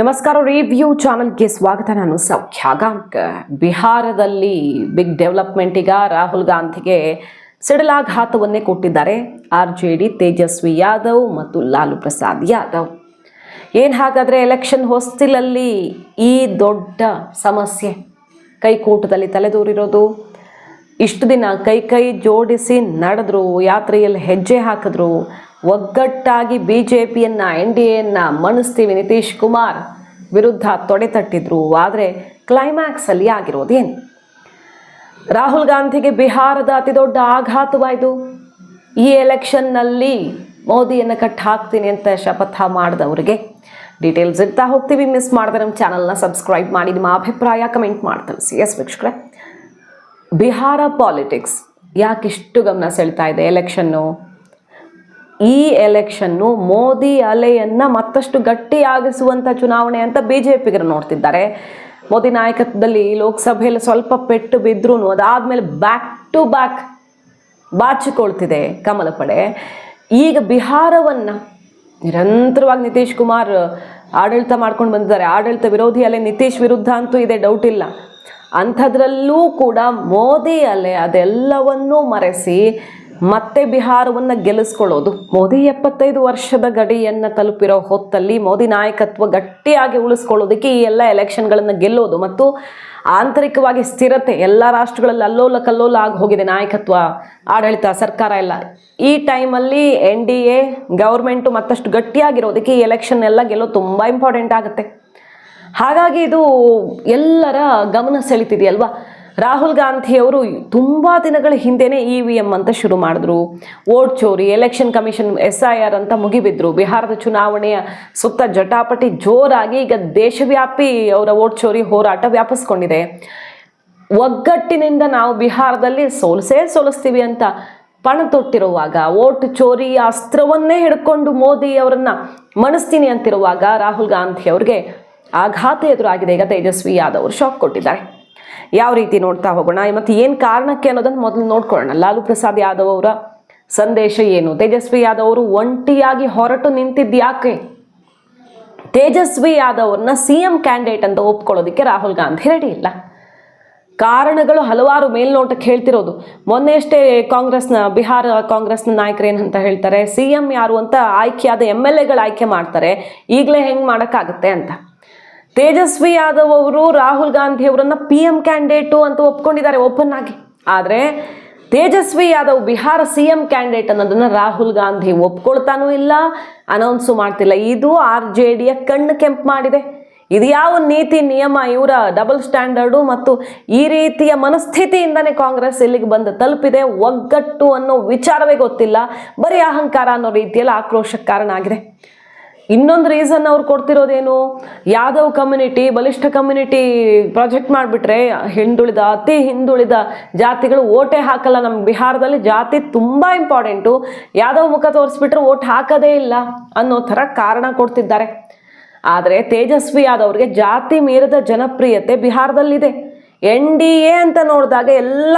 ನಮಸ್ಕಾರ ರಿವ್ಯೂ ಚಾನಲ್ಗೆ ಸ್ವಾಗತ. ನಾನು ಸೌಖ್ಯ ಬಿಹಾರದಲ್ಲಿ ಬಿಗ್ ಡೆವಲಪ್ಮೆಂಟಿಗ ರಾಹುಲ್ ಗಾಂಧಿಗೆ ಸಿಡಲಾಘಾತವನ್ನೇ ಕೊಟ್ಟಿದ್ದಾರೆ. R J D Tejashwi Yadav ಮತ್ತು ಲಾಲು ಪ್ರಸಾದ್ ಯಾದವ್. ಏನು ಹಾಗಾದರೆ ಎಲೆಕ್ಷನ್ ಹೊಸ್ತಿಲಲ್ಲಿ ಈ ದೊಡ್ಡ ಸಮಸ್ಯೆ ಕೈಕೂಟದಲ್ಲಿ ತಲೆದೋರಿರೋದು. ಇಷ್ಟು ದಿನ ಕೈ ಕೈ ಜೋಡಿಸಿ ನಡೆದ್ರು, ಯಾತ್ರೆಯಲ್ಲಿ ಹೆಜ್ಜೆ ಹಾಕಿದ್ರು. ಒಗ್ಗಟ್ಟಾಗಿ ಬಿ ಜೆ ಪಿಯನ್ನು ಎನ್ ಡಿ ಎನ್ನ ಮಣಿಸ್ತೀವಿ ನಿತೀಶ್ ಕುಮಾರ್. ವಿರುದ್ಧ ತೊಡೆತಟ್ಟಿದ್ರು ಆದರೆ ಕ್ಲೈಮ್ಯಾಕ್ಸಲ್ಲಿ ಆಗಿರೋದೇನು? ರಾಹುಲ್ ಗಾಂಧಿಗೆ ಬಿಹಾರದ ಅತಿ ದೊಡ್ಡ ಆಘಾತವಾಯಿತು ಈ ಎಲೆಕ್ಷನ್ನಲ್ಲಿ ಮೋದಿಯನ್ನು ಕಟ್ ಹಾಕ್ತೀನಿ ಅಂತ ಶಪಥ ಮಾಡಿದವರಿಗೆ. ಡೀಟೇಲ್ಸ್ ಇರ್ತಾ ಹೋಗ್ತೀವಿ, ಮಿಸ್ ಮಾಡಿದ್ರೆ ನಮ್ಮ ಚಾನಲ್ನ ಸಬ್ಸ್ಕ್ರೈಬ್ ಮಾಡಿ, ನಿಮ್ಮ ಅಭಿಪ್ರಾಯ ಕಮೆಂಟ್ ಮಾಡಿ ಸಿ ಎಸ್ ವೀಕ್ಷಕರೇ? ಬಿಹಾರ ಪಾಲಿಟಿಕ್ಸ್ ಯಾಕಿಷ್ಟು ಗಮನ ಸೆಳ್ತಾ ಇದೆ ಎಲೆಕ್ಷನ್ನು? ಈ ಎಲೆಕ್ಷನ್ನು ಮೋದಿ ಅಲೆಯನ್ನು ಮತ್ತಷ್ಟು ಗಟ್ಟಿಯಾಗಿಸುವಂಥ ಚುನಾವಣೆ ಅಂತ ಬಿ ಜೆ ನೋಡ್ತಿದ್ದಾರೆ. ಮೋದಿ ನಾಯಕತ್ವದಲ್ಲಿ ಲೋಕಸಭೆಯಲ್ಲಿ ಸ್ವಲ್ಪ ಪೆಟ್ಟು ಬಿದ್ರೂ ಅದಾದಮೇಲೆ ಬ್ಯಾಕ್ ಟು ಬ್ಯಾಕ್ ಬಾಚಿಕೊಳ್ತಿದೆ ಕಮಲ ಪಡೆ. ಈಗ ಬಿಹಾರವನ್ನು ನಿರಂತರವಾಗಿ ನಿತೀಶ್ ಕುಮಾರ್ ಆಡಳಿತ ಮಾಡ್ಕೊಂಡು ಬಂದಿದ್ದಾರೆ. ಆಡಳಿತ ವಿರೋಧಿ ಅಲೆ ನಿತೀಶ್ ವಿರುದ್ಧ ಅಂತೂ ಇದೆ ಡೌಟ್ ಇಲ್ಲ. ಅಂಥದ್ರಲ್ಲೂ ಕೂಡ ಮೋದಿ ಅಲೆ ಅದೆಲ್ಲವನ್ನೂ ಮರೆಸಿ ಮತ್ತೆ ಬಿಹಾರವನ್ನು ಗೆಲ್ಲಿಸ್ಕೊಳ್ಳೋದು. ಮೋದಿ ಎಪ್ಪತ್ತೈದು ವರ್ಷದ ಗಡಿಯನ್ನು ತಲುಪಿರೋ ಹೊತ್ತಲ್ಲಿ ಮೋದಿ ನಾಯಕತ್ವ ಗಟ್ಟಿಯಾಗಿ ಉಳಿಸ್ಕೊಳ್ಳೋದಕ್ಕೆ ಈ ಎಲ್ಲ ಎಲೆಕ್ಷನ್ಗಳನ್ನು ಗೆಲ್ಲೋದು ಮತ್ತು ಆಂತರಿಕವಾಗಿ ಸ್ಥಿರತೆ ಎಲ್ಲ ರಾಷ್ಟ್ರಗಳಲ್ಲಿ ಅಲ್ಲೋಲ ಕಲ್ಲೋಲ ಆಗಿ ಹೋಗಿದೆ ನಾಯಕತ್ವ, ಆಡಳಿತ ಸರ್ಕಾರ ಎಲ್ಲ. ಈ ಟೈಮಲ್ಲಿ ಎನ್ ಡಿ ಎ, ಗೌರ್ಮೆಂಟು ಮತ್ತಷ್ಟು ಗಟ್ಟಿಯಾಗಿರೋದಕ್ಕೆ ಈ ಎಲೆಕ್ಷನ್ ಎಲ್ಲ ಗೆಲ್ಲೋದು ತುಂಬ ಇಂಪಾರ್ಟೆಂಟ್ ಆಗುತ್ತೆ. ಹಾಗಾಗಿ ಇದು ಎಲ್ಲರ ಗಮನ ಸೆಳಿತಿದೆಯಲ್ವಾ? ರಾಹುಲ್ ಗಾಂಧಿಯವರು ತುಂಬ ದಿನಗಳ ಹಿಂದೆನೇ ಇ ವಿ ಎಂ ಅಂತ ಶುರು ಮಾಡಿದ್ರು. Vote Chori, election commission S I R ಅಂತ ಮುಗಿಬಿದ್ರು. ಬಿಹಾರದ ಚುನಾವಣೆಯ ಸುತ್ತ ಜಟಾಪಟಿ ಜೋರಾಗಿ ಈಗ ದೇಶವ್ಯಾಪಿ ಅವರ ವೋಟ್ ಚೋರಿ ಹೋರಾಟ ವ್ಯಾಪಿಸ್ಕೊಂಡಿದೆ. ಒಗ್ಗಟ್ಟಿನಿಂದ ನಾವು ಬಿಹಾರದಲ್ಲಿ ಸೋಲಿಸೇ ಸೋಲಿಸ್ತೀವಿ ಅಂತ ಪಣ ತೊಟ್ಟಿರುವಾಗ ವೋಟ್ ಚೋರಿ ಅಸ್ತ್ರವನ್ನೇ ಹಿಡ್ಕೊಂಡು ಮೋದಿ ಅವರನ್ನ ಮಣಿಸ್ತೀನಿ ಅಂತಿರುವಾಗ ರಾಹುಲ್ ಗಾಂಧಿ ಅವ್ರಿಗೆ ಆಘಾತ ಎದುರಾಗಿದೆ. ಈಗ ತೇಜಸ್ವಿ ಯಾದವ್ ಅವರು ಶಾಕ್ ಕೊಟ್ಟಿದ್ದಾರೆ. ಯಾವ ರೀತಿ ನೋಡ್ತಾ ಹೋಗೋಣ? ಮತ್ತು ಏನು ಕಾರಣಕ್ಕೆ ಅನ್ನೋದನ್ನು ಮೊದಲು ನೋಡ್ಕೊಳ್ಳೋಣ. ಲಾಲು ಪ್ರಸಾದ್ ಯಾದವ್ ಅವರ ಸಂದೇಶ ಏನು? ತೇಜಸ್ವಿ ಯಾದವ್ ಅವರು ಒಂಟಿಯಾಗಿ ಹೊರಟು ನಿಂತಿದ್ದು ಯಾಕೆ? ತೇಜಸ್ವಿ ಯಾದವ್ ಅವ್ರನ್ನ ಸಿ ಎಂ ಕ್ಯಾಂಡಿಡೇಟ್ ಅಂತ ಒಪ್ಕೊಳ್ಳೋದಕ್ಕೆ ರಾಹುಲ್ ಗಾಂಧಿ ರೆಡಿ ಇಲ್ಲ. ಕಾರಣಗಳು ಹಲವಾರು ಮೇಲ್ನೋಟಕ್ಕೆ ಹೇಳ್ತಿರೋದು. ಮೊನ್ನೆ ಅಷ್ಟೇ ಕಾಂಗ್ರೆಸ್ನ, ಬಿಹಾರ ಕಾಂಗ್ರೆಸ್ನ ನಾಯಕರು ಏನಂತ ಹೇಳ್ತಾರೆ ಸಿ ಎಂ ಯಾರು ಅಂತ ಆಯ್ಕೆಯಾದ ಎಂ ಎಲ್ ಎಗಳು ಆಯ್ಕೆ ಮಾಡ್ತಾರೆ, ಈಗಲೇ ಹೆಂಗೆ ಮಾಡೋಕ್ಕಾಗುತ್ತೆ ಅಂತ. ತೇಜಸ್ವಿ ಯಾದವ್ ಅವರು ರಾಹುಲ್ ಗಾಂಧಿ ಅವರನ್ನ ಪಿ ಎಂ ಕ್ಯಾಂಡಿಡೇಟು ಅಂತ ಒಪ್ಕೊಂಡಿದ್ದಾರೆ ಓಪನ್ ಆಗಿ. ಆದರೆ Tejashwi Yadav Bihar C M candidate ಅನ್ನೋದನ್ನ ರಾಹುಲ್ ಗಾಂಧಿ ಒಪ್ಕೊಳ್ತಾನೂ ಇಲ್ಲ, ಅನೌನ್ಸು ಮಾಡ್ತಿಲ್ಲ. ಇದು ಆರ್ ಜೆ ಡಿಯ ಕಣ್ಣು ಕೆಂಪು ಮಾಡಿದೆ. ಇದು ಯಾವ ನೀತಿ, ನಿಯಮ, ಇವರ ಡಬಲ್ ಸ್ಟ್ಯಾಂಡರ್ಡು ಮತ್ತು ಈ ರೀತಿಯ ಮನಸ್ಥಿತಿಯಿಂದನೇ ಕಾಂಗ್ರೆಸ್ ಇಲ್ಲಿಗೆ ಬಂದು ತಲುಪಿದೆ ಒಗ್ಗಟ್ಟು ಅನ್ನೋ ವಿಚಾರವೇ ಗೊತ್ತಿಲ್ಲ. ಬರೀ ಅಹಂಕಾರ ಅನ್ನೋ ರೀತಿಯಲ್ಲಿ ಆಕ್ರೋಶಕ್ಕೆ ಕಾರಣ ಆಗಿದೆ ಇನ್ನೊಂದು ರೀಸನ್ ಅವ್ರು ಕೊಡ್ತಿರೋದೇನು? ಯಾದವ್ ಕಮ್ಯುನಿಟಿ ಬಲಿಷ್ಠ ಕಮ್ಯುನಿಟಿ ಪ್ರಾಜೆಕ್ಟ್ ಮಾಡಿಬಿಟ್ರೆ ಹಿಂದುಳಿದ, ಅತಿ ಹಿಂದುಳಿದ ಜಾತಿಗಳು ಓಟೇ ಹಾಕಲ್ಲ. ನಮ್ಮ ಬಿಹಾರದಲ್ಲಿ ಜಾತಿ ತುಂಬ ಇಂಪಾರ್ಟೆಂಟು ಯಾದವ್ ಮುಖ ತೋರಿಸ್ಬಿಟ್ರೆ ಓಟ್ ಹಾಕೋದೇ ಇಲ್ಲ ಅನ್ನೋ ಥರ ಕಾರಣ ಕೊಡ್ತಿದ್ದಾರೆ. ಆದರೆ ತೇಜಸ್ವಿ ಯಾದವ್ರಿಗೆ ಜಾತಿ ಮೀರಿದ ಜನಪ್ರಿಯತೆ ಬಿಹಾರದಲ್ಲಿದೆ. ಎನ್ ಡಿ ಎ ಅಂತ ನೋಡಿದಾಗ ಎಲ್ಲ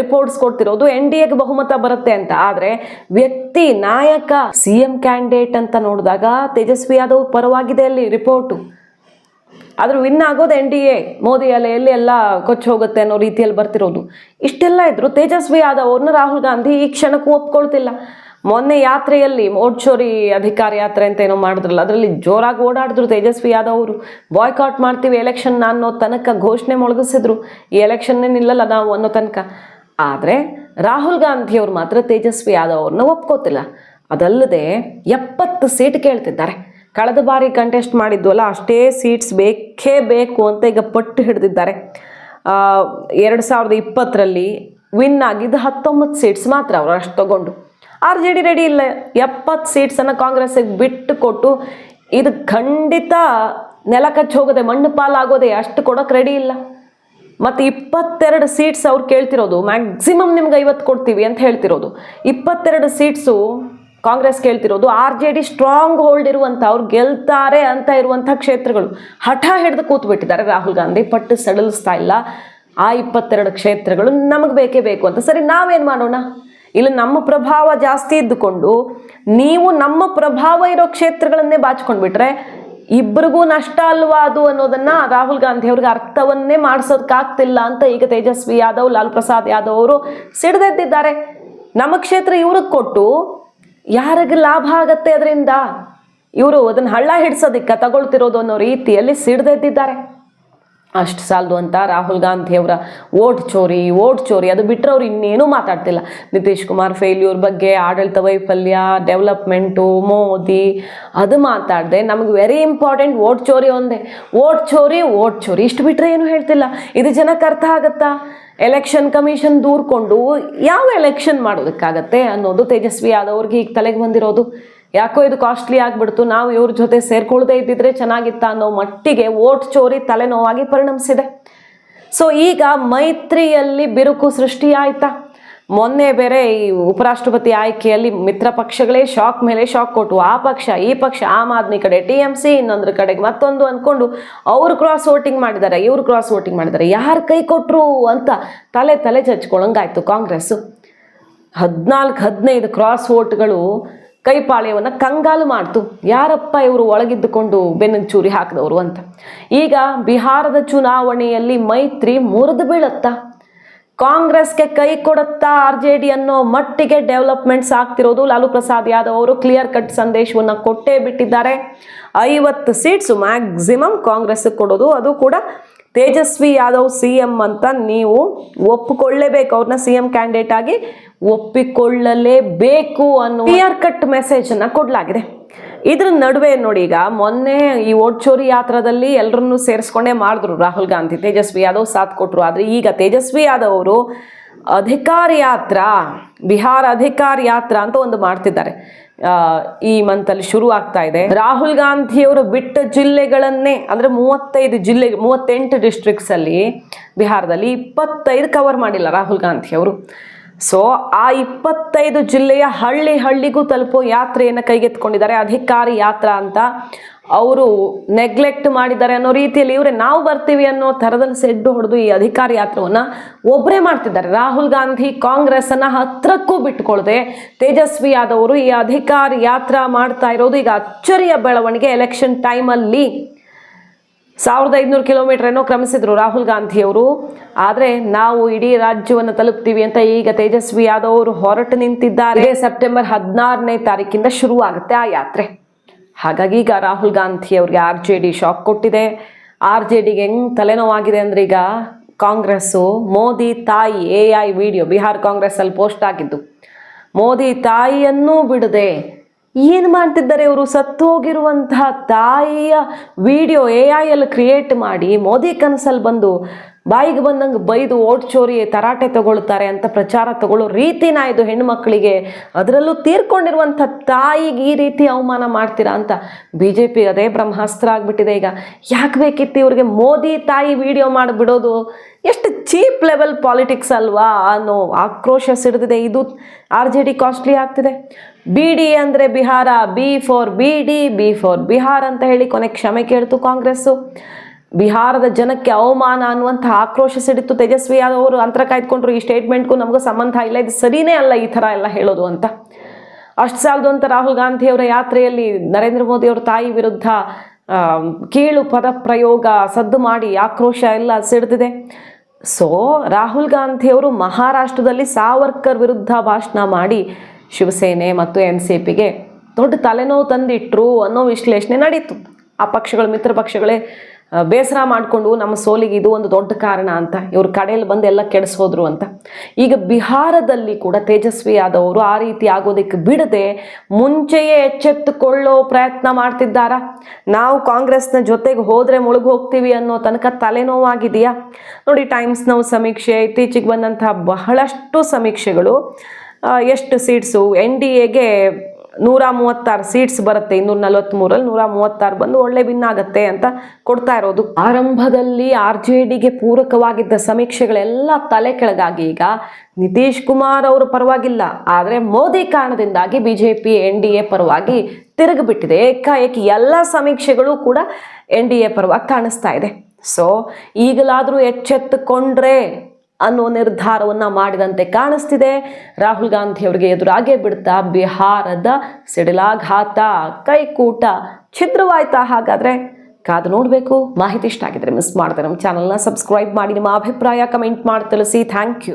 ರಿಪೋರ್ಟ್ಸ್ ಕೊಡ್ತಿರೋದು ಎನ್ ಡಿ ಎಗೆ ಬಹುಮತ ಬರುತ್ತೆ ಅಂತ. ಆದರೆ ವ್ಯಕ್ತಿ, ನಾಯಕ, ಸಿ ಎಂ ಕ್ಯಾಂಡಿಡೇಟ್ ಅಂತ ನೋಡಿದಾಗ ತೇಜಸ್ವಿ ಯಾದವ್ ಪರವಾಗಿದೆ ಅಲ್ಲಿ ರಿಪೋರ್ಟು ಆದ್ರೆ ವಿನ್ ಆಗೋದು ಎನ್ ಡಿ ಎ. ಮೋದಿ ಅಲೆಯಲ್ಲಿ ಎಲ್ಲ ಕೊಚ್ಚೋಗುತ್ತೆ ಅನ್ನೋ ರೀತಿಯಲ್ಲಿ ಬರ್ತಿರೋದು. ಇಷ್ಟೆಲ್ಲ ಇದ್ರು ತೇಜಸ್ವಿ ಯಾದವ್ ಅವ್ರನ್ನ ರಾಹುಲ್ ಗಾಂಧಿ ಈ ಕ್ಷಣಕ್ಕೂ ಒಪ್ಕೊಳ್ತಿಲ್ಲ. ಮೊನ್ನೆ ಯಾತ್ರೆಯಲ್ಲಿ ಮೋಡ್ಚೋರಿ ಅಧಿಕಾರ ಯಾತ್ರೆ ಅಂತ ಏನೋ ಮಾಡಿದ್ರಲ್ಲ, ಅದರಲ್ಲಿ ಜೋರಾಗಿ ಓಡಾಡಿದ್ರು ತೇಜಸ್ವಿ ಯಾದವ್ ಅವರು. ಬಾಯ್ಕಾಟ್ ಮಾಡ್ತೀವಿ ಎಲೆಕ್ಷನ್ ಅನ್ನೋ ತನಕ ಘೋಷಣೆ ಮೊಳಗಿಸಿದ್ರು. ಈ ಎಲೆಕ್ಷನ್ನೇ ನಿಲ್ಲಲ್ಲ ನಾವು ಅನ್ನೋ ತನಕ. ಆದರೆ ರಾಹುಲ್ ಗಾಂಧಿ ಅವರು ಮಾತ್ರ ತೇಜಸ್ವಿ ಯಾದವ್ ಅವ್ರನ್ನ ಒಪ್ಕೋತಿಲ್ಲ. ಅದಲ್ಲದೆ ಎಪ್ಪತ್ತು ಸೀಟ್ ಕೇಳ್ತಿದ್ದಾರೆ. ಕಳೆದ ಬಾರಿ ಕಂಟೆಸ್ಟ್ ಮಾಡಿದ್ವಲ್ಲ, ಅಷ್ಟೇ ಸೀಟ್ಸ್ ಬೇಕೇ ಬೇಕು ಅಂತ ಈಗ ಪಟ್ಟು ಹಿಡಿದಿದ್ದಾರೆ. ಎರಡು ಸಾವಿರದ ಇಪ್ಪತ್ತರಲ್ಲಿ ವಿನ್ ಆಗಿದ್ದು ಹತ್ತೊಂಬತ್ತು ಸೀಟ್ಸ್ ಮಾತ್ರ ಅವರು ಅಷ್ಟು ತಗೊಂಡು. ಆರ್ ಜೆ ಡಿ ರೆಡಿ ಇಲ್ಲ. ಎಪ್ಪತ್ತು ಸೀಟ್ಸನ್ನು ಕಾಂಗ್ರೆಸ್ಸಿಗೆ ಬಿಟ್ಟು ಕೊಟ್ಟು ಇದು ಖಂಡಿತ ನೆಲ ಕಚ್ಚಿ ಹೋಗೋದೆ, ಮಣ್ಣು ಪಾಲಾಗೋದೆ ಅಷ್ಟು ಕೊಡೋಕೆ ರೆಡಿ ಇಲ್ಲ. ಮತ್ತು ಇಪ್ಪತ್ತೆರಡು ಸೀಟ್ಸ್ ಅವ್ರು ಕೇಳ್ತಿರೋದು ಮ್ಯಾಕ್ಸಿಮಮ್ ನಿಮ್ಗೆ ಐವತ್ತು ಕೊಡ್ತೀವಿ ಅಂತ ಹೇಳ್ತಿರೋದು. ಇಪ್ಪತ್ತೆರಡು ಸೀಟ್ಸು ಕಾಂಗ್ರೆಸ್ ಕೇಳ್ತಿರೋದು, R J D stronghold ಇರುವಂಥ ಅವ್ರು ಗೆಲ್ತಾರೆ ಅಂತ ಇರುವಂಥ ಕ್ಷೇತ್ರಗಳು. ಹಠ ಹಿಡಿದು ಕೂತ್ಬಿಟ್ಟಿದ್ದಾರೆ ರಾಹುಲ್ ಗಾಂಧಿ, ಪಟ್ಟು ಸಡಲಿಸ್ತಾ ಇಲ್ಲ. ಆ ಇಪ್ಪತ್ತೆರಡು ಕ್ಷೇತ್ರಗಳು ನಮಗೆ ಬೇಕೇ ಬೇಕು ಅಂತ. ಸರಿ, ನಾವೇನು ಮಾಡೋಣ? ಇಲ್ಲಿ ನಮ್ಮ ಪ್ರಭಾವ ಜಾಸ್ತಿ ಇದ್ದುಕೊಂಡು ನೀವು ನಮ್ಮ ಪ್ರಭಾವ ಇರೋ ಕ್ಷೇತ್ರಗಳನ್ನೇ ಬಾಚ್ಕೊಂಡ್ಬಿಟ್ರೆ ಇಬ್ಬರಿಗೂ ನಷ್ಟ ಅಲ್ವಾ ಅದು ಅನ್ನೋದನ್ನ ರಾಹುಲ್ ಗಾಂಧಿ ಅವ್ರಿಗೆ ಅರ್ಥವನ್ನೇ ಮಾಡಿಸೋದಕ್ಕಾಗ್ತಿಲ್ಲ ಅಂತ ಈಗ ತೇಜಸ್ವಿ ಯಾದವ್, ಲಾಲ್ ಪ್ರಸಾದ್ ಯಾದವ್ ಅವರು ಸಿಡಿದೆದ್ದಿದ್ದಾರೆ. ನಮ್ಮ ಕ್ಷೇತ್ರ ಇವ್ರಿಗೆ ಕೊಟ್ಟು ಯಾರಿಗೆ ಲಾಭ ಆಗತ್ತೆ ಅದರಿಂದ? ಇವರು ಅದನ್ನ ಹಳ್ಳ ಹಿಡ್ಸೋದಿಕ್ಕ ತಗೊಳ್ತಿರೋದು ಅನ್ನೋ ರೀತಿಯಲ್ಲಿ ಸಿಡ್ದೆದ್ದಿದ್ದಾರೆ. ಅಷ್ಟು ಸಾಲದು ಅಂತ ರಾಹುಲ್ ಗಾಂಧಿ ಅವರ ಓಟ್ ಚೋರಿ ಓಟ್ ಚೋರಿ ಅದು ಬಿಟ್ಟರೆ ಅವ್ರು ಇನ್ನೇನೂ ಮಾತಾಡ್ತಿಲ್ಲ. ನಿತೀಶ್ ಕುಮಾರ್ ಫೇಲ್ಯೂರ್ ಬಗ್ಗೆ, ಆಡಳಿತ ವೈಫಲ್ಯ ಡೆವಲಪ್ಮೆಂಟು ಮೋದಿ, ಅದು ಮಾತಾಡಿದೆ ನಮಗೆ ವೆರಿ ಇಂಪಾರ್ಟೆಂಟ್ ಓಟ್ ಚೋರಿ ಒಂದೇ. ಓಟ್ ಚೋರಿ ಓಟ್ ಚೋರಿ ಇಷ್ಟು ಬಿಟ್ಟರೆ ಏನು ಹೇಳ್ತಿಲ್ಲ. ಇದು ಜನಕ್ಕೆ ಅರ್ಥ ಆಗತ್ತಾ? ಎಲೆಕ್ಷನ್ ಕಮಿಷನ್ ದೂರ್ಕೊಂಡು ಯಾವ ಎಲೆಕ್ಷನ್ ಮಾಡೋದಕ್ಕಾಗತ್ತೆ ಅನ್ನೋದು ತೇಜಸ್ವಿ ಯಾದವ್ರಿಗೆ ಈಗ ತಲೆಗೆ ಬಂದಿರೋದು. ಯಾಕೋ ಇದು ಕಾಸ್ಟ್ಲಿ ಆಗ್ಬಿಡ್ತು, ನಾವು ಇವ್ರ ಜೊತೆ ಸೇರ್ಕೊಳ್ದೇ ಇದ್ದಿದ್ರೆ ಚೆನ್ನಾಗಿತ್ತ ಅನ್ನೋ ಮಟ್ಟಿಗೆ ಓಟ್ ಚೋರಿ ತಲೆನೋವಾಗಿ ಪರಿಣಮಿಸಿದೆ. ಸೊ ಈಗ ಮೈತ್ರಿಯಲ್ಲಿ ಬಿರುಕು ಸೃಷ್ಟಿಯಾಯ್ತಾ? ಮೊನ್ನೆ ಬೇರೆ ಈ ಉಪರಾಷ್ಟ್ರಪತಿ ಆಯ್ಕೆಯಲ್ಲಿ ಮಿತ್ರ ಪಕ್ಷಗಳೇ ಶಾಕ್ ಮೇಲೆ ಶಾಕ್ ಕೊಟ್ಟು, ಆ ಪಕ್ಷ, ಈ ಪಕ್ಷ, ಆಮ್ ಆದ್ಮಿ ಕಡೆ ಟಿ ಎಂ ಸಿ ಇನ್ನೊಂದ್ರ ಕಡೆಗೆ ಮತ್ತೊಂದು ಅಂದ್ಕೊಂಡು ಅವ್ರು ಕ್ರಾಸ್ ವೋಟಿಂಗ್ ಮಾಡಿದ್ದಾರೆ ಇವ್ರು ಕ್ರಾಸ್ ವೋಟಿಂಗ್ ಮಾಡಿದ್ದಾರೆ ಯಾರು ಕೈ ಕೊಟ್ಟರು ಅಂತ ತಲೆ ತಲೆ ಚಚ್ಕೊಳಂಗಾಯ್ತು ಕಾಂಗ್ರೆಸ್ಸು. ಹದಿನಾಲ್ಕು, ಹದಿನೈದು ಕ್ರಾಸ್ ವೋಟ್ಗಳು ಕೈಪಾಳ್ಯವನ್ನು ಕಂಗಾಲು ಮಾಡ್ತು. ಯಾರಪ್ಪ ಇವರು ಒಳಗಿದ್ದುಕೊಂಡು ಬೆನ್ನಿಗೆ ಚೂರಿ ಹಾಕಿದವರು ಅಂತ. ಈಗ ಬಿಹಾರದ ಚುನಾವಣೆಯಲ್ಲಿ ಮೈತ್ರಿ ಮುರಿದು ಬೀಳತ್ತಾ. ಕಾಂಗ್ರೆಸ್ಗೆ ಕೈ ಕೊಡುತ್ತಾ ಆರ್ ಜೆ ಡಿ ಅನ್ನೋ ಮಟ್ಟಿಗೆ ಡೆವಲಪ್ಮೆಂಟ್ಸ್ ಆಗ್ತಿರೋದು ಲಾಲು ಪ್ರಸಾದ್ ಯಾದವ್ ಅವರು. ಕ್ಲಿಯರ್ ಕಟ್ ಸಂದೇಶವನ್ನು ಕೊಟ್ಟೇ ಬಿಟ್ಟಿದ್ದಾರೆ. ಐವತ್ತು ಸೀಟ್ಸು ಮ್ಯಾಕ್ಸಿಮಮ್ ಕಾಂಗ್ರೆಸ್ ಕೊಡೋದು. ಅದು ಕೂಡ ತೇಜಸ್ವಿ ಯಾದವ್ ಸಿ ಎಂ ಅಂತ ನೀವು ಒಪ್ಪಿಕೊಳ್ಳೇಬೇಕು. ಅವ್ರನ್ನ ಸಿ ಎಂ ಕ್ಯಾಂಡಿಡೇಟ್ ಆಗಿ ಒಪ್ಪಿಕೊಳ್ಳಲೇಬೇಕು ಅನ್ನೋ ಕ್ಲಿಯರ್ ಕಟ್ ಮೆಸೇಜನ್ನು ಕೊಡಲಾಗಿದೆ. ಇದ್ರ ನಡುವೆ ನೋಡಿ ಈಗ ಮೊನ್ನೆ ಈ ಓಟ್ ಚೋರಿ ಯಾತ್ರದಲ್ಲಿ ಎಲ್ಲರನ್ನೂ ಸೇರಿಸ್ಕೊಂಡೇ ಮಾಡಿದ್ರು ರಾಹುಲ್ ಗಾಂಧಿ. ತೇಜಸ್ವಿ ಯಾದವ್ ಸಾಥ್ ಕೊಟ್ಟರು ಆದರೆ ಈಗ ತೇಜಸ್ವಿ ಯಾದವ್ ಅವರು ಅಧಿಕಾರ ಯಾತ್ರಾ ಬಿಹಾರ ಅಧಿಕಾರ ಯಾತ್ರಾ ಅಂತ ಒಂದು ಮಾಡ್ತಿದ್ದಾರೆ. ಈ ಮಂತಲ್ಲಿ ಶುರು ಆಗ್ತಾ ಇದೆ. ರಾಹುಲ್ ಗಾಂಧಿಯವರು ಬಿಟ್ಟ ಜಿಲ್ಲೆಗಳನ್ನೇ, ಅಂದ್ರೆ ಮೂವತ್ತೈದು ಜಿಲ್ಲೆ, ಮೂವತ್ತೆಂಟು ಡಿಸ್ಟ್ರಿಕ್ಸಲ್ಲಿ ಬಿಹಾರದಲ್ಲಿ ಇಪ್ಪತ್ತೈದು ಕವರ್ ಮಾಡಿಲ್ಲ ರಾಹುಲ್ ಗಾಂಧಿ ಅವರು ಸೊ ಆ ಇಪ್ಪತ್ತೈದು ಜಿಲ್ಲೆಯ ಹಳ್ಳಿ ಹಳ್ಳಿಗೂ ತಲುಪೋ ಯಾತ್ರೆಯನ್ನು ಕೈಗೆತ್ಕೊಂಡಿದ್ದಾರೆ ಅಧಿಕಾರಿ ಯಾತ್ರಾ ಅಂತ ಅವರು ನೆಗ್ಲೆಕ್ಟ್ ಮಾಡಿದ್ದಾರೆ ಅನ್ನೋ ರೀತಿಯಲ್ಲಿ ಇವರೇ ನಾವು ಬರ್ತೀವಿ ಅನ್ನೋ ಥರದಲ್ಲಿ ಸೆಡ್ಡು ಹೊಡೆದು ಈ ಅಧಿಕಾರ ಯಾತ್ರವನ್ನು ಒಬ್ಬರೇ ಮಾಡ್ತಿದ್ದಾರೆ. ರಾಹುಲ್ ಗಾಂಧಿ ಕಾಂಗ್ರೆಸ್ ಅನ್ನ ಹತ್ರಕ್ಕೂ ಬಿಟ್ಕೊಳ್ಳದೆ ತೇಜಸ್ವಿ ಯಾದವರು ಈ ಅಧಿಕಾರ ಯಾತ್ರಾ ಮಾಡ್ತಾ ಇರೋದು ಈಗ ಅಚ್ಚರಿಯ ಬೆಳವಣಿಗೆ ಎಲೆಕ್ಷನ್ ಟೈಮಲ್ಲಿ ಸಾವಿರದ ಐದುನೂರು ಕಿಲೋಮೀಟರ್ ಏನೋ ಕ್ರಮಿಸಿದ್ರು ರಾಹುಲ್ ಗಾಂಧಿಯವರು ಆದರೆ ನಾವು ಇಡೀ ರಾಜ್ಯವನ್ನು ತಲುಪ್ತೀವಿ ಅಂತ ಈಗ ತೇಜಸ್ವಿ ಯಾದವ್ ಅವರು ಹೊರಟು ನಿಂತಿದ್ದಾರೆ. ಸೆಪ್ಟೆಂಬರ್ ಹದಿನಾರನೇ ತಾರೀಕಿಂದ ಶುರುವಾಗುತ್ತೆ ಆ ಯಾತ್ರೆ. ಹಾಗಾಗಿ ಈಗ ರಾಹುಲ್ ಗಾಂಧಿ ಅವ್ರಿಗೆ ಆರ್ ಜೆ ಡಿ ಶಾಕ್ ಕೊಟ್ಟಿದೆ. ಆರ್ ಜೆ ಡಿಗೆ ಹೆಂಗ್ ತಲೆನೋವಾಗಿದೆ ಅಂದ್ರೆ ಈಗ ಕಾಂಗ್ರೆಸ್ಸು ಮೋದಿ ತಾಯಿ ಎ ಐ ವಿಡಿಯೋ ಬಿಹಾರ್ ಕಾಂಗ್ರೆಸ್ಸಲ್ಲಿ ಪೋಸ್ಟ್ ಆಗಿದ್ದು. ಮೋದಿ ತಾಯಿಯನ್ನೂ ಬಿಡದೆ ಏನು ಮಾಡ್ತಿದ್ದಾರೆ ಇವರು? ಸತ್ತು ಹೋಗಿರುವಂತಹ ತಾಯಿಯ ವಿಡಿಯೋ ಎ ಐ ಅಲ್ಲಿ ಕ್ರಿಯೇಟ್ ಮಾಡಿ ಮೋದಿ ಕನಸಲ್ಲಿ ಬಂದು ಬಾಯಿಗೆ ಬಂದಂಗೆ ಬೈದು ಓಟ್ ಚೋರಿ ತರಾಟೆ ತಗೊಳ್ತಾರೆ ಅಂತ ಪ್ರಚಾರ ತಗೊಳ್ಳೋ ರೀತಿನ ಇದು ಹೆಣ್ಮಕ್ಳಿಗೆ ಅದರಲ್ಲೂ ತೀರ್ಕೊಂಡಿರುವಂಥ ತಾಯಿಗೆ ಈ ರೀತಿ ಅವಮಾನ ಮಾಡ್ತೀರಾ ಅಂತ ಬಿ ಜೆ ಪಿ ಅದೇ ಬ್ರಹ್ಮಾಸ್ತ್ರ ಆಗಿಬಿಟ್ಟಿದೆ ಈಗ. ಯಾಕೆ ಬೇಕಿತ್ತು ಇವ್ರಿಗೆ? ಮೋದಿ ತಾಯಿ ವಿಡಿಯೋ ಮಾಡಿಬಿಡೋದು ಎಷ್ಟು ಚೀಪ್ ಲೆವೆಲ್ ಪಾಲಿಟಿಕ್ಸ್ ಅಲ್ವಾ ಅನ್ನೋ ಆಕ್ರೋಶ ಸಿಡಿದಿದೆ. ಇದು ಆರ್ ಜೆ ಡಿ ಕಾಸ್ಟ್ಲಿ ಆಗ್ತಿದೆ. ಬಿ ಡಿ ಅಂದರೆ Bihar, B for, B D, B for, Bihar ಅಂತ ಹೇಳಿ ಕೊನೆ ಕ್ಷಮೆ ಕೇಳ್ತು ಕಾಂಗ್ರೆಸ್ಸು. ಬಿಹಾರದ ಜನಕ್ಕೆ ಅವಮಾನ ಅನ್ನುವಂಥ ಆಕ್ರೋಶ ಸಿಡಿತು ತೇಜಸ್ವಿ ಅವರು ಅಂತರ ಕಾಯ್ದುಕೊಂಡ್ರು. ಈ ಸ್ಟೇಟ್ಮೆಂಟ್ಗೂ ನಮಗೂ ಸಂಬಂಧ ಇಲ್ಲ. ಇದು ಸರಿನೇ ಅಲ್ಲ ಈ ಥರ ಎಲ್ಲ ಹೇಳೋದು ಅಂತ. ಅಷ್ಟು ಸಾಲದು ಅಂತ ರಾಹುಲ್ ಗಾಂಧಿಯವರ ಯಾತ್ರೆಯಲ್ಲಿ ನರೇಂದ್ರ ಮೋದಿ ಅವರ ತಾಯಿ ವಿರುದ್ಧ ಕೀಳು ಪದ ಪ್ರಯೋಗ ಸದ್ದು ಮಾಡಿ ಆಕ್ರೋಶ ಎಲ್ಲ ಸಿಡಿದಿದೆ. ಸೊ ರಾಹುಲ್ ಗಾಂಧಿಯವರು ಮಹಾರಾಷ್ಟ್ರದಲ್ಲಿ ಸಾವರ್ಕರ್ ವಿರುದ್ಧ ಭಾಷಣ ಮಾಡಿ ಶಿವಸೇನೆ ಮತ್ತು ಎನ್ ಸಿ ಪಿಗೆ ದೊಡ್ಡ ತಲೆನೋವು ತಂದಿಟ್ರು ಅನ್ನೋ ವಿಶ್ಲೇಷಣೆ ನಡೀತು. ಆ ಪಕ್ಷಗಳು, ಮಿತ್ರ ಪಕ್ಷಗಳೇ ಬೇಸರ ಮಾಡಿಕೊಂಡು ನಮ್ಮ ಸೋಲಿಗೆ ಇದು ಒಂದು ದೊಡ್ಡ ಕಾರಣ ಅಂತ ಇವರು ಕಡೆಯಲ್ಲಿ ಬಂದು ಎಲ್ಲ ಕೆಡಿಸೋದ್ರು ಅಂತ. ಈಗ ಬಿಹಾರದಲ್ಲಿ ಕೂಡ ತೇಜಸ್ವಿ ಆದವರು ಆ ರೀತಿ ಆಗೋದಕ್ಕೆ ಬಿಡದೆ ಮುಂಚೆಯೇ ಎಚ್ಚೆತ್ತುಕೊಳ್ಳೋ ಪ್ರಯತ್ನ ಮಾಡ್ತಿದ್ದಾರಾ? ನಾವು ಕಾಂಗ್ರೆಸ್ನ ಜೊತೆಗೆ ಹೋದರೆ ಮುಳುಗಿ ಹೋಗ್ತೀವಿ ಅನ್ನೋ ತನಕ ತಲೆನೋವಾಗಿದೆಯಾ? ನೋಡಿ ಟೈಮ್ಸ್ ನಾವು ಸಮೀಕ್ಷೆ, ಇತ್ತೀಚೆಗೆ ಬಂದಂತಹ ಬಹಳಷ್ಟು ಸಮೀಕ್ಷೆಗಳು ಎಷ್ಟು ಸೀಟ್ಸು, ಎನ್ ಡಿ ಎಗೆ ನೂರ ಮೂವತ್ತಾರು ಸೀಟ್ಸ್ ಬರುತ್ತೆ, ಇನ್ನೂರ ನಲವತ್ತ್ಮೂರಲ್ಲಿ ನೂರ ಮೂವತ್ತಾರು ಬಂದು ಒಳ್ಳೆ ವಿನ್ ಆಗತ್ತೆ ಅಂತ ಕೊಡ್ತಾ ಇರೋದು. ಆರಂಭದಲ್ಲಿ ಆರ್ ಜೆ ಡಿಗೆ ಪೂರಕವಾಗಿದ್ದ ಸಮೀಕ್ಷೆಗಳೆಲ್ಲ ತಲೆ ಕೆಳಗಾಗಿ ಈಗ ನಿತೀಶ್ ಕುಮಾರ್ ಅವರು ಪರವಾಗಿಲ್ಲ, ಆದರೆ ಮೋದಿ ಕಾರಣದಿಂದಾಗಿ B J N D A ಪರವಾಗಿ ತಿರುಗಿಬಿಟ್ಟಿದೆ. ಏಕಾಏಕಿ ಎಲ್ಲ ಸಮೀಕ್ಷೆಗಳು ಕೂಡ ಎನ್ ಡಿ ಎ ಪರವಾಗಿ ಕಾಣಿಸ್ತಾ ಇದೆ. ಸೊ ಈಗಲಾದರೂ ಎಚ್ಚೆತ್ತುಕೊಂಡ್ರೆ ಅನ್ನೋ ನಿರ್ಧಾರವನ್ನ ಮಾಡಿದಂತೆ ಕಾಣಿಸ್ತಿದೆ. ರಾಹುಲ್ ಗಾಂಧಿ ಅವರಿಗೆ ಎದುರಾಗೇ ಬಿಡ್ತಾ ಬಿಹಾರದ ಸಿಡಿಲಾಘಾತ. ಕೈಕೂಟ ಛಿದ್ರವಾಯ್ತಾ ಹಾಗಾದ್ರೆ? ಕಾದು ನೋಡಬೇಕು. ಮಾಹಿತಿ ಇಷ್ಟ ಆಗಿದ್ರೆ ಮಿಸ್ ಮಾಡಿದ್ರೆ ನಮ್ಮ ಚಾನಲ್ನ ಸಬ್ಸ್ಕ್ರೈಬ್ ಮಾಡಿ. ನಿಮ್ಮ ಅಭಿಪ್ರಾಯ ಕಮೆಂಟ್ ಮಾಡಿ, ತಿಳಿಸಿ. Thank you